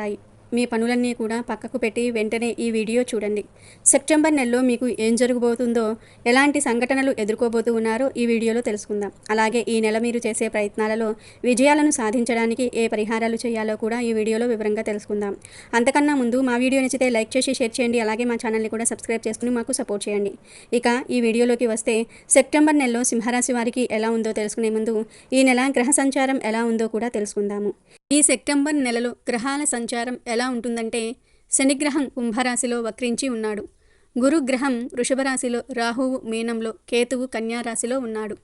జరుగుతాయి. మీ పనులన్నీ కూడా పక్కకు పెట్టి వెంటనే ఈ వీడియో చూడండి. సెప్టెంబర్ నెలలో మీకు ఏం జరగబోతుందో ఎలాంటి సంఘటనలు ఎదుర్కోబోతూ ఉన్నారో ఈ వీడియోలో తెలుసుకుందాం. అలాగే ఈ నెల మీరు చేసే ప్రయత్నాలలో విజయాలను సాధించడానికి ఏ పరిహారాలు చేయాలో కూడా ఈ వీడియోలో వివరంగా తెలుసుకుందాం. అంతకన్నా ముందు మా వీడియో నచ్చితే లైక్ చేసి షేర్ చేయండి. అలాగే మా ఛానల్ని కూడా సబ్స్క్రైబ్ చేసుకుని మాకు సపోర్ట్ చేయండి. ఇక ఈ వీడియోలోకి వస్తే సెప్టెంబర్ నెలలో సింహరాశి వారికి ఎలా ఉందో తెలుసుకునే ముందు ఈ నెల గ్రహ సంచారం ఎలా ఉందో కూడా తెలుసుకుందాము. ఈ సెప్టెంబర్ నెలలో గ్రహాల సంచారం ఎలా ఉంటుందంటే శనిగ్రహం కుంభరాశిలో వక్రించి ఉన్నాడు. గురుగ్రహం వృషభరాశిలో రాహువు మీనంలో కేతువు కన్యారాశిలో ఉన్నాడు.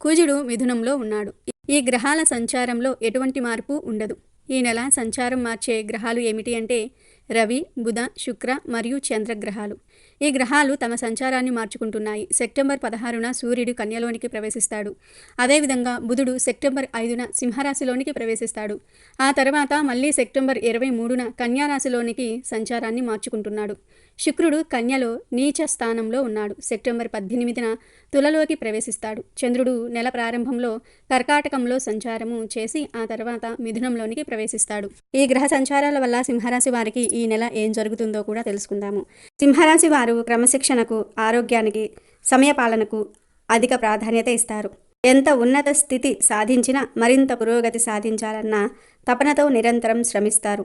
కుజుడు మిథునంలో ఉన్నాడు. ఈ గ్రహాల సంచారంలో ఎటువంటి మార్పు ఉండదు. ఈ నెల సంచారం మార్చే గ్రహాలు ఏమిటి అంటే రవి బుధ శుక్ర మరియు చంద్రగ్రహాలు. ఈ గ్రహాలు తమ సంచారాన్ని మార్చుకుంటున్నాయి. సెప్టెంబర్ పదహారున సూర్యుడు కన్యలోనికి ప్రవేశిస్తాడు. అదేవిధంగా బుధుడు సెప్టెంబర్ ఐదున సింహరాశిలోనికి ప్రవేశిస్తాడు. ఆ తర్వాత మళ్ళీ సెప్టెంబర్ ఇరవై మూడున కన్యారాశిలోనికి సంచారాన్ని మార్చుకుంటున్నాడు. శుక్రుడు కన్యలో నీచ స్థానంలో ఉన్నాడు. సెప్టెంబర్ పద్దెనిమిదిన తులలోకి ప్రవేశిస్తాడు. చంద్రుడు నెల ప్రారంభంలో కర్కాటకంలో సంచారము చేసి ఆ తర్వాత మిథునంలోనికి ప్రవేశిస్తాడు. ఈ గ్రహ సంచారాల వల్ల సింహరాశి వారికి ఈ నెల ఏం జరుగుతుందో కూడా తెలుసుకుందాము. సింహరాశి వారు క్రమశిక్షణకు ఆరోగ్యానికి సమయపాలనకు అధిక ప్రాధాన్యత ఇస్తారు. ఎంత ఉన్నత స్థితి సాధించినా మరింత పురోగతి సాధించాలన్న తపనతో నిరంతరం శ్రమిస్తారు.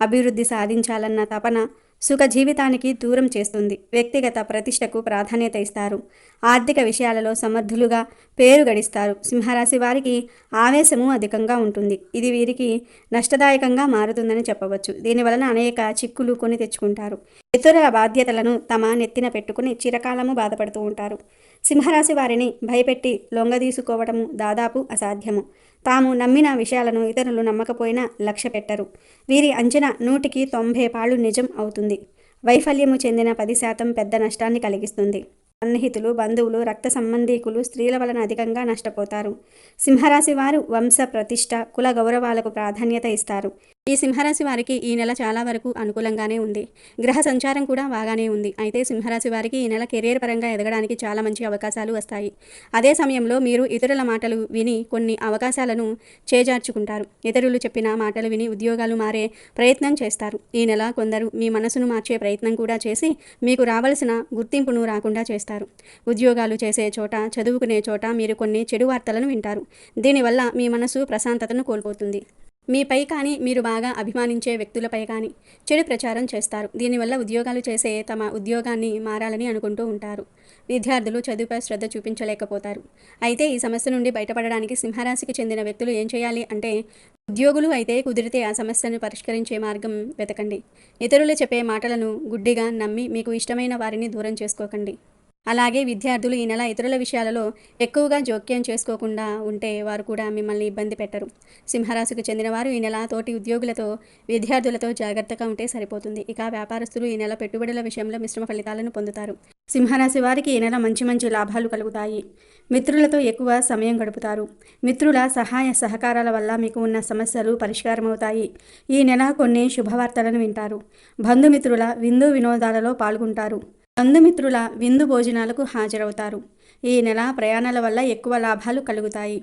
అభివృద్ధి సాధించాలన్న తపన సుఖ జీవితానికి దూరం చేస్తుంది. వ్యక్తిగత ప్రతిష్టకు ప్రాధాన్యత ఇస్తారు. ఆర్థిక విషయాలలో సమర్థులుగా పేరు గడిస్తారు. సింహరాశి వారికి ఆవేశము అధికంగా ఉంటుంది. ఇది వీరికి నష్టదాయకంగా మారుతుందని చెప్పవచ్చు. దీనివలన అనేక చిక్కులు కొని తెచ్చుకుంటారు. ఇతరుల బాధ్యతలను తమ నెత్తిన పెట్టుకుని చిరకాలము బాధపడుతూ ఉంటారు. సింహరాశి వారిని భయపెట్టి లొంగదీసుకోవటము దాదాపు అసాధ్యము. తాము నమ్మిన విషయాలను ఇతరులు నమ్మకపోయినా లక్ష్య పెట్టరు. వీరి అంచనా నూటికి తొంభై పాళ్ళు నిజం అవుతుంది. వైఫల్యము చెందిన పది శాతం పెద్ద నష్టాన్ని కలిగిస్తుంది. సన్నిహితులు బంధువులు రక్త సంబంధీకులు స్త్రీల వలన అధికంగా నష్టపోతారు. సింహరాశి వారు వంశ ప్రతిష్ట కుల గౌరవాలకు ప్రాధాన్యత ఇస్తారు. ఈ సింహరాశి వారికి ఈ నెల చాలా వరకు అనుకూలంగానే ఉంది. గ్రహ సంచారం కూడా బాగానే ఉంది. అయితే సింహరాశి వారికి ఈ నెల కెరీర్ పరంగా ఎదగడానికి చాలా మంచి అవకాశాలు వస్తాయి. అదే సమయంలో మీరు ఇతరుల మాటలు విని కొన్ని అవకాశాలను చేజార్చుకుంటారు. ఇతరులు చెప్పిన మాటలు విని ఉద్యోగాలు మారే ప్రయత్నం చేస్తారు. ఈ నెల కొందరు మీ మనసును మార్చే ప్రయత్నం కూడా చేసి మీకు రావలసిన గుర్తింపును రాకుండా చేస్తారు. ఉద్యోగాలు చేసే చోట చదువుకునే చోట మీరు కొన్ని చెడు వార్తలను వింటారు. దీనివల్ల మీ మనసు ప్రశాంతతను కోల్పోతుంది. మీపై కానీ మీరు బాగా అభిమానించే వ్యక్తులపై కానీ చెడు ప్రచారం చేస్తారు. దీనివల్ల ఉద్యోగాలు చేసే తమ ఉద్యోగాన్ని మారాలని అనుకుంటూ ఉంటారు. విద్యార్థులు చదువుపై శ్రద్ధ చూపించలేకపోతారు. అయితే ఈ సమస్య నుండి బయటపడడానికి సింహరాశికి చెందిన వ్యక్తులు ఏం చేయాలి అంటే ఉద్యోగులు అయితే కుదిరితే ఆ సమస్యను పరిష్కరించే మార్గం వెతకండి. ఇతరులు చెప్పే మాటలను గుడ్డిగా నమ్మి మీకు ఇష్టమైన వారిని దూరం చేసుకోకండి. అలాగే విద్యార్థులు ఈ నెల ఇతరుల విషయాలలో ఎక్కువగా జోక్యం చేసుకోకుండా ఉంటే వారు కూడా మిమ్మల్ని ఇబ్బంది పెట్టరు. సింహరాశికి చెందిన వారు ఈ నెల తోటి ఉద్యోగులతో విద్యార్థులతో జాగ్రత్తగా ఉంటే సరిపోతుంది. ఇక వ్యాపారస్తులు ఈ నెల పెట్టుబడుల విషయంలో మిశ్రమ ఫలితాలను పొందుతారు. సింహరాశి వారికి ఈ నెల మంచి మంచి లాభాలు కలుగుతాయి. మిత్రులతో ఎక్కువ సమయం గడుపుతారు. మిత్రుల సహాయ సహకారాల వల్ల మీకు ఉన్న సమస్యలు పరిష్కారమవుతాయి. ఈ నెల కొన్ని శుభవార్తలను వింటారు. బంధుమిత్రుల విందు వినోదాలలో పాల్గొంటారు. బంధుమిత్రుల విందు భోజనాలకు హాజరవుతారు. ఈ నెల ప్రయాణాల వల్ల ఎక్కువ లాభాలు కలుగుతాయి.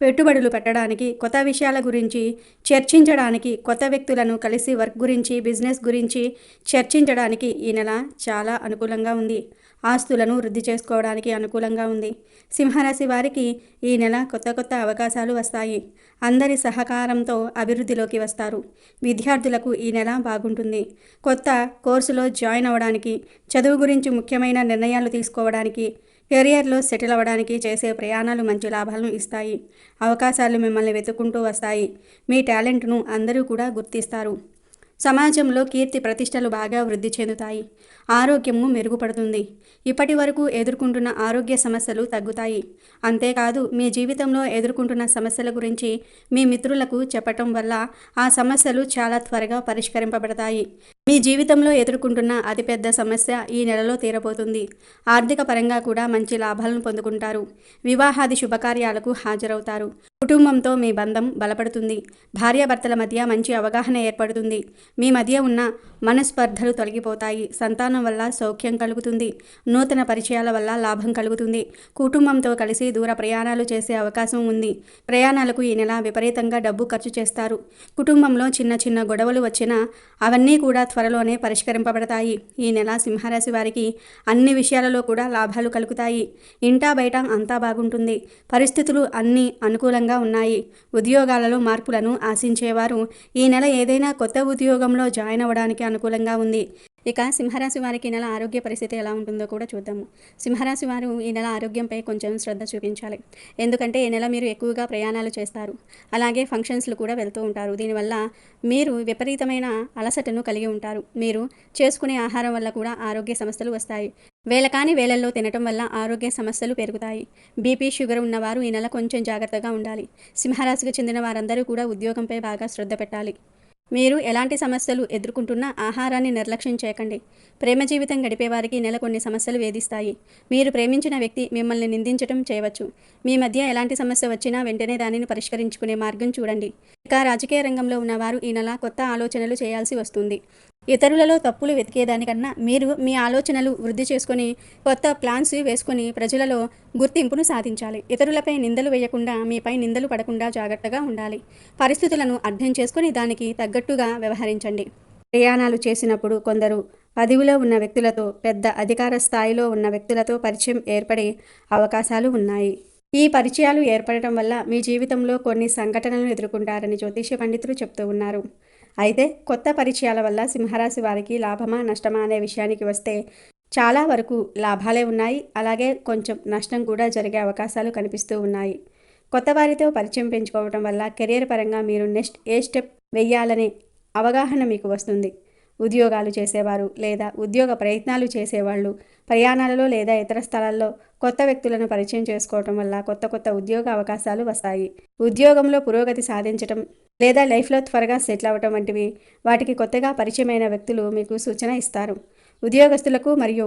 పెట్టుబడులు పెట్టడానికి కొత్త విషయాల గురించి చర్చించడానికి కొత్త వ్యక్తులను కలిసి వర్క్ గురించి బిజినెస్ గురించి చర్చించడానికి ఈ నెల చాలా అనుకూలంగా ఉంది. ఆస్తులను వృద్ధి చేసుకోవడానికి అనుకూలంగా ఉంది. సింహరాశి వారికి ఈ నెల కొత్త కొత్త అవకాశాలు వస్తాయి. అందరి సహకారంతో అభివృద్ధిలోకి వస్తారు. విద్యార్థులకు ఈ నెల బాగుంటుంది. కొత్త కోర్సులో జాయిన్ అవ్వడానికి చదువు గురించి ముఖ్యమైన నిర్ణయాలు తీసుకోవడానికి కెరియర్లో సెటిల్ అవ్వడానికి చేసే ప్రయాణాలు మంచి లాభాలను ఇస్తాయి. అవకాశాలు మిమ్మల్ని వెతుక్కుంటూ వస్తాయి. మీ టాలెంట్ను అందరూ కూడా గుర్తిస్తారు. సమాజంలో కీర్తి ప్రతిష్టలు బాగా వృద్ధి చెందుతాయి. ఆరోగ్యము మెరుగుపడుతుంది. ఇప్పటి వరకు ఎదుర్కొంటున్న ఆరోగ్య సమస్యలు తగ్గుతాయి. అంతేకాదు మీ జీవితంలో ఎదుర్కొంటున్న సమస్యల గురించి మీ మిత్రులకు చెప్పటం వల్ల ఆ సమస్యలు చాలా త్వరగా పరిష్కరింపబడతాయి. మీ జీవితంలో ఎదుర్కొంటున్న అతిపెద్ద సమస్య ఈ నెలలో తీరబోతుంది. ఆర్థిక పరంగా కూడా మంచి లాభాలను పొందుకుంటారు. వివాహాది శుభకార్యాలకు హాజరవుతారు. కుటుంబంతో మీ బంధం బలపడుతుంది. భార్యాభర్తల మధ్య మంచి అవగాహన ఏర్పడుతుంది. మీ మధ్య ఉన్న మనస్పర్ధలు తొలగిపోతాయి. సంతానం వల్ల సౌఖ్యం కలుగుతుంది. నూతన పరిచయాల వల్ల లాభం కలుగుతుంది. కుటుంబంతో కలిసి దూర ప్రయాణాలు చేసే అవకాశం ఉంది. ప్రయాణాలకు ఈ నెల విపరీతంగా డబ్బు ఖర్చు చేస్తారు. కుటుంబంలో చిన్న చిన్న గొడవలు వచ్చినా అవన్నీ కూడా త్వరలోనే పరిష్కరింపబడతాయి. ఈ నెల సింహరాశి వారికి అన్ని విషయాలలో కూడా లాభాలు కలుగుతాయి. ఇంటా బయట అంతా బాగుంటుంది. పరిస్థితులు అన్నీ అనుకూలంగా ఉన్నాయి. ఉద్యోగాలలో మార్పులను ఆశించేవారు ఈ నెల ఏదైనా కొత్త ఉద్యోగంలో జాయిన్ అవ్వడానికి అనుకూలంగా ఉంది. ఇక సింహరాశి వారికి ఈ నెల ఆరోగ్య పరిస్థితి ఎలా ఉంటుందో కూడా చూద్దాము. సింహరాశి వారు ఈ నెల ఆరోగ్యంపై కొంచెం శ్రద్ధ చూపించాలి. ఎందుకంటే ఈ నెల మీరు ఎక్కువగా ప్రయాణాలు చేస్తారు. అలాగే ఫంక్షన్స్లు కూడా వెళ్తూ ఉంటారు. దీనివల్ల మీరు విపరీతమైన అలసటను కలిగి ఉంటారు. మీరు చేసుకునే ఆహారం వల్ల కూడా ఆరోగ్య సమస్యలు వస్తాయి. వేళ కాని వేళల్లో తినటం వల్ల ఆరోగ్య సమస్యలు పెరుగుతాయి. బీపీ షుగర్ ఉన్నవారు ఈ నెల కొంచెం జాగ్రత్తగా ఉండాలి. సింహరాశికి చెందిన వారందరూ కూడా ఉద్యోగంపై బాగా శ్రద్ధ పెట్టాలి. మీరు ఎలాంటి సమస్యలు ఎదుర్కొంటున్నా ఆహారాన్ని నిర్లక్ష్యం చేయకండి. ప్రేమ జీవితం గడిపేవారికి నెల కొన్ని సమస్యలు వేధిస్తాయి. మీరు ప్రేమించిన వ్యక్తి మిమ్మల్ని నిందించడం చేయవచ్చు. మీ మధ్య ఎలాంటి సమస్య వచ్చినా వెంటనే దానిని పరిష్కరించుకునే మార్గం చూడండి. ఇక రాజకీయ రంగంలో ఉన్నవారు ఈ నెల కొత్త ఆలోచనలు చేయాల్సి వస్తుంది. ఇతరులలో తప్పులు వెతికేదానికన్నా మీరు మీ ఆలోచనలు వృద్ధి చేసుకొని కొత్త ప్లాన్స్ వేసుకొని ప్రజలలో గుర్తింపును సాధించాలి. ఇతరులపై నిందలు వేయకుండా మీపై నిందలు పడకుండా జాగ్రత్తగా ఉండాలి. పరిస్థితులను అర్థం చేసుకొని దానికి తగ్గట్టుగా వ్యవహరించండి. ప్రయాణాలు చేసినప్పుడు కొందరు పదవిలో ఉన్న వ్యక్తులతో పెద్ద అధికార స్థాయిలో ఉన్న వ్యక్తులతో పరిచయం ఏర్పడే అవకాశాలు ఉన్నాయి. ఈ పరిచయాలు ఏర్పడటం వల్ల మీ జీవితంలో కొన్ని సంఘటనలను ఎదుర్కొంటారని జ్యోతిష్య పండితులు చెప్తూ ఉన్నారు. అయితే కొత్త పరిచయాల వల్ల సింహరాశి వారికి లాభమా నష్టమా అనే విషయానికి వస్తే చాలా వరకు లాభాలే ఉన్నాయి. అలాగే కొంచెం నష్టం కూడా జరిగే అవకాశాలు కనిపిస్తూ ఉన్నాయి. కొత్త వారితో పరిచయం పెంచుకోవడం వల్ల కెరీర్ పరంగా మీరు నెక్స్ట్ ఏ స్టెప్ వెయ్యాలనే అవగాహన మీకు వస్తుంది. ఉద్యోగాలు చేసేవారు లేదా ఉద్యోగ ప్రయత్నాలు చేసేవాళ్ళు ప్రయాణాలలో లేదా ఇతర స్థలాల్లో కొత్త వ్యక్తులను పరిచయం చేసుకోవటం వల్ల కొత్త కొత్త ఉద్యోగ అవకాశాలు వస్తాయి. ఉద్యోగంలో పురోగతి సాధించటం లేదా లైఫ్లో త్వరగా సెటిల్ అవ్వటం వంటివి వాటికి కొత్తగా పరిచయమైన వ్యక్తులు మీకు సూచన ఇస్తారు. ఉద్యోగస్తులకు మరియు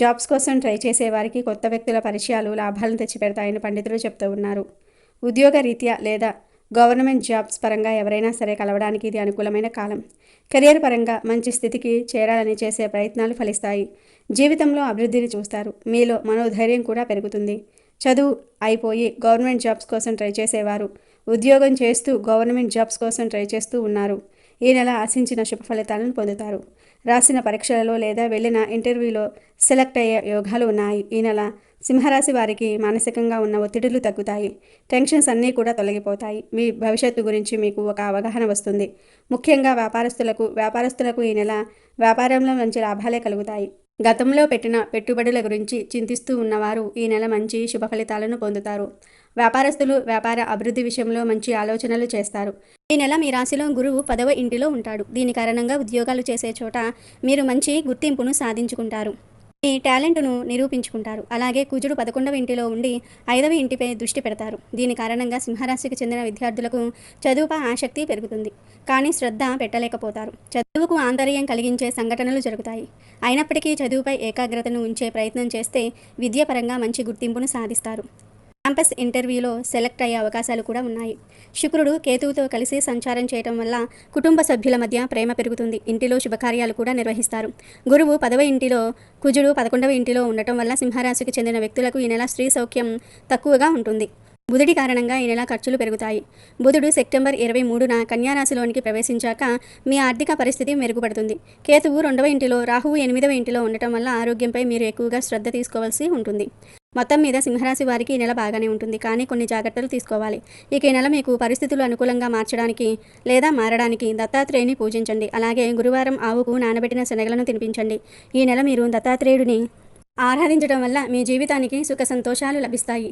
జాబ్స్ కోసం ట్రై చేసే వారికి కొత్త వ్యక్తుల పరిచయాలు లాభాలను తెచ్చిపెడతాయని పండితులు చెప్తూ ఉన్నారు. ఉద్యోగ రీత్యా లేదా గవర్నమెంట్ జాబ్స్ పరంగా ఎవరైనా సరే కలవడానికి ఇది అనుకూలమైన కాలం. కెరియర్ పరంగా మంచి స్థితికి చేరాలని చేసే ప్రయత్నాలు ఫలిస్తాయి. జీవితంలో అభివృద్ధిని చూస్తారు. మీలో మనోధైర్యం కూడా పెరుగుతుంది. చదువు అయిపోయి గవర్నమెంట్ జాబ్స్ కోసం ట్రై చేసేవారు. ఉద్యోగం చేస్తూ గవర్నమెంట్ జాబ్స్ కోసం ట్రై చేస్తూ ఉన్నారు. ఈ నెల ఆశించిన శుభ ఫలితాలను పొందుతారు. రాసిన పరీక్షలలో లేదా వెళ్ళిన ఇంటర్వ్యూలో సెలెక్ట్ అయ్యే యోగాలు ఉన్నాయి. ఈ నెల సింహరాశి వారికి మానసికంగా ఉన్న ఒత్తిడులు తగ్గుతాయి. టెన్షన్స్ అన్నీ కూడా తొలగిపోతాయి. మీ భవిష్యత్తు గురించి మీకు ఒక అవగాహన వస్తుంది. ముఖ్యంగా వ్యాపారస్తులకు వ్యాపారస్తులకు ఈ నెల వ్యాపారంలో మంచి లాభాలే కలుగుతాయి. గతంలో పెట్టిన పెట్టుబడుల గురించి చింతిస్తూ ఉన్నవారు ఈ నెల మంచి శుభ ఫలితాలను పొందుతారు. వ్యాపారస్తులు వ్యాపార అభివృద్ధి విషయంలో మంచి ఆలోచనలు చేస్తారు. ఈ నెల మీ రాశిలో గురువు పదవ ఇంటిలో ఉంటాడు. దీని కారణంగా ఉద్యోగాలు చేసే చోట మీరు మంచి గుర్తింపును సాధించుకుంటారు. మీ టాలెంట్ను నిరూపించుకుంటారు. అలాగే కుజుడు పదకొండవ ఇంటిలో ఉండి ఐదవ ఇంటిపై దృష్టి పెడతారు. దీని కారణంగా సింహరాశికి చెందిన విద్యార్థులకు చదువుపై ఆసక్తి పెరుగుతుంది. కానీ శ్రద్ధ పెట్టలేకపోతారు. చదువుకు ఆంతర్యం కలిగించే సంఘటనలు జరుగుతాయి. అయినప్పటికీ చదువుపై ఏకాగ్రతను ఉంచే ప్రయత్నం చేస్తే విద్యాపరంగా మంచి గుర్తింపును సాధిస్తారు. క్యాంపస్ ఇంటర్వ్యూలో సెలెక్ట్ అయ్యే అవకాశాలు కూడా ఉన్నాయి. శుక్రుడు కేతువుతో కలిసి సంచారం చేయటం వల్ల కుటుంబ సభ్యుల మధ్య ప్రేమ పెరుగుతుంది. ఇంటిలో శుభకార్యాలు కూడా నిర్వహిస్తారు. గురువు పదవ ఇంటిలో కుజుడు పదకొండవ ఇంటిలో ఉండటం వల్ల సింహరాశికి చెందిన వ్యక్తులకు ఈ నెల స్త్రీ సౌఖ్యం తక్కువగా ఉంటుంది. బుధుడి కారణంగా ఈ నెల ఖర్చులు పెరుగుతాయి. బుధుడు సెప్టెంబర్ ఇరవై మూడున కన్యారాశిలోనికి ప్రవేశించాక మీ ఆర్థిక పరిస్థితి మెరుగుపడుతుంది. కేతువు రెండవ ఇంటిలో రాహువు ఎనిమిదవ ఇంటిలో ఉండటం వల్ల ఆరోగ్యంపై మీరు ఎక్కువగా శ్రద్ధ తీసుకోవాల్సి ఉంటుంది. మొత్తం మీద సింహరాశి వారికి ఈ నెల బాగానే ఉంటుంది. కానీ కొన్ని జాగ్రత్తలు తీసుకోవాలి. ఇక ఈ నెల మీకు పరిస్థితులు అనుకూలంగా మార్చడానికి లేదా మారడానికి దత్తాత్రేయుని పూజించండి. అలాగే గురువారం ఆవుకు నానబెట్టిన శనగలను తినిపించండి. ఈ నెల మీరు దత్తాత్రేయుడిని ఆరాధించడం వల్ల మీ జీవితానికి సుఖ సంతోషాలు లభిస్తాయి.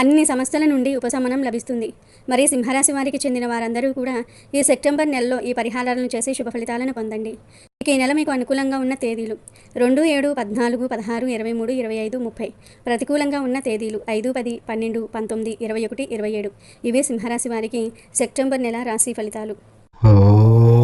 అన్ని సమస్యల నుండి ఉపశమనం లభిస్తుంది. మరి సింహరాశి వారికి చెందిన వారందరూ కూడా ఈ సెప్టెంబర్ నెలలో ఈ పరిహారాలను చేసి శుభ ఫలితాలను పొందండి. ఇక ఈ నెల మీకు అనుకూలంగా ఉన్న తేదీలు రెండు ఏడు పద్నాలుగు పదహారు ఇరవై మూడు ఇరవై ఐదు ముప్పై ప్రతికూలంగా ఉన్న తేదీలు ఐదు పది పన్నెండు పంతొమ్మిది ఇరవై ఒకటి ఇరవై ఏడు. ఇవే సింహరాశి వారికి సెప్టెంబర్ నెల రాశి ఫలితాలు. ఓ